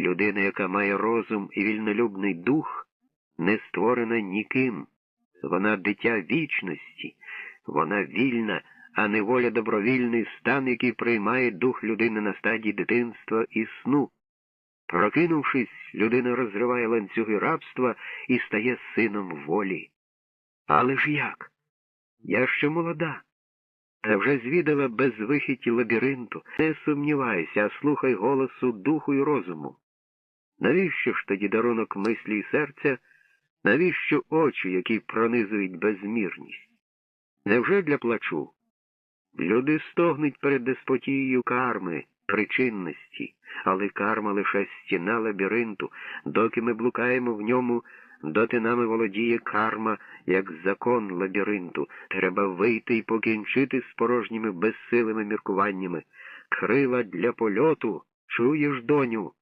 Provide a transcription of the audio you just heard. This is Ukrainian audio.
Людина, яка має розум і вільнолюбний дух, не створена ніким. Вона дитя вічності, вона вільна, а не воля добровільний стан, який приймає дух людини на стадії дитинства і сну. Прокинувшись, людина розриває ланцюги рабства і стає сином волі. Але ж як? Я ще молода. Та вже звідала безвихіті лабіринту. Не сумнівайся, а слухай голосу духу і розуму. Навіщо ж тоді дарунок мислі і серця, навіщо очі, які пронизують безмірність? Невже для плачу? Люди стогнуть перед деспотією карми, причинності, але карма лише стіна лабіринту, доки ми блукаємо в ньому, доти нами володіє карма, як закон лабіринту. Треба вийти і покінчити з порожніми безсилими міркуваннями. Крила для польоту, чуєш, доню?